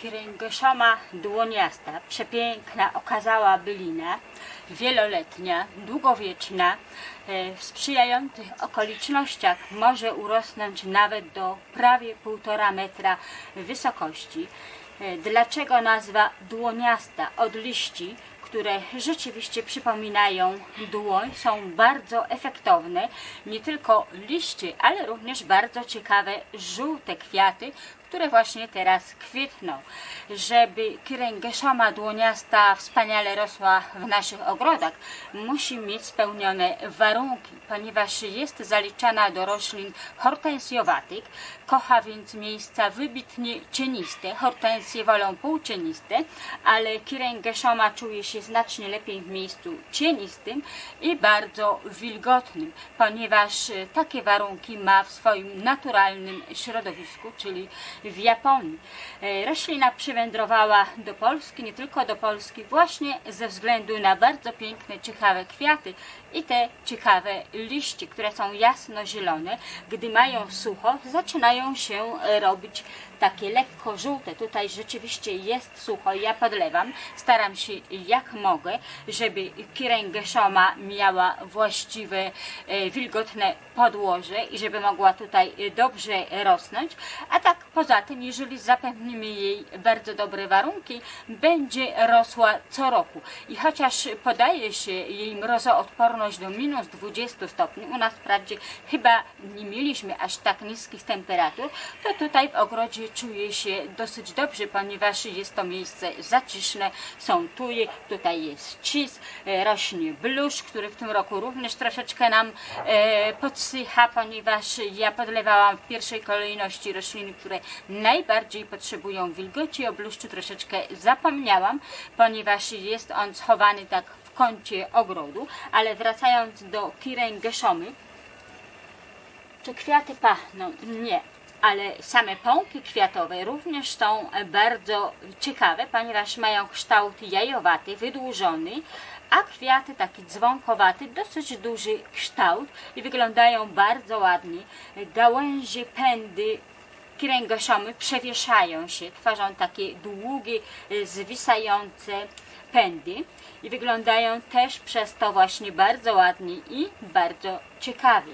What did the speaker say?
Kręgoszoma dłoniasta, przepiękna, okazała bylina, wieloletnia, długowieczna, e, w sprzyjających okolicznościach może urosnąć nawet do prawie półtora metra wysokości. E, Dlaczego nazwa dłoniasta? Od liści, które rzeczywiście przypominają dłoń, są bardzo efektowne. Nie tylko liście, ale również bardzo ciekawe żółte kwiaty, które właśnie teraz kwitną. Żeby kręgeszoma dłoniasta wspaniale rosła w naszych ogrodach, musi mieć spełnione warunki, ponieważ jest zaliczana do roślin hortensjowatych, kocha więc miejsca wybitnie cieniste. Hortensje wolą półcieniste, ale kręgeszoma czuje się znacznie lepiej w miejscu cienistym i bardzo wilgotnym, ponieważ takie warunki ma w swoim naturalnym środowisku, czyli w Japonii. E, Roślina przywędrowała do Polski, nie tylko do Polski, właśnie ze względu na bardzo piękne, ciekawe kwiaty i te ciekawe liście, które są jasno-zielone. Gdy mają sucho, zaczynają się robić takie lekko żółte. Tutaj rzeczywiście jest sucho ja podlewam. Staram się jak mogę, żeby kiręgeszoma miała właściwe e, wilgotne podłoże i żeby mogła tutaj dobrze rosnąć. A tak poza tym, jeżeli zapewnimy jej bardzo dobre warunki, będzie rosła co roku. I chociaż podaje się jej mrozoodporność do minus 20 stopni, u nas wprawdzie chyba nie mieliśmy aż tak niskich temperatur, to tutaj w ogrodzie czuje się dosyć dobrze, ponieważ jest to miejsce zaciszne, są tuje, tutaj jest cis, e, rośnie blusz, który w tym roku również troszeczkę nam e, podsycha, ponieważ ja podlewałam w pierwszej kolejności rośliny, które najbardziej potrzebują wilgoci. O bluszczu troszeczkę zapomniałam, ponieważ jest on schowany tak w kącie ogrodu, ale wracając do kiręgeszomy, czy kwiaty pachną? Nie. Ale same pąki kwiatowe również są bardzo ciekawe, ponieważ mają kształt jajowaty, wydłużony, a kwiaty taki dzwonkowaty, dosyć duży kształt i wyglądają bardzo ładnie. Gałęzie, pędy kręgoszomy przewieszają się, tworzą takie długie, y, zwisające pędy i wyglądają też przez to właśnie bardzo ładnie i bardzo ciekawie.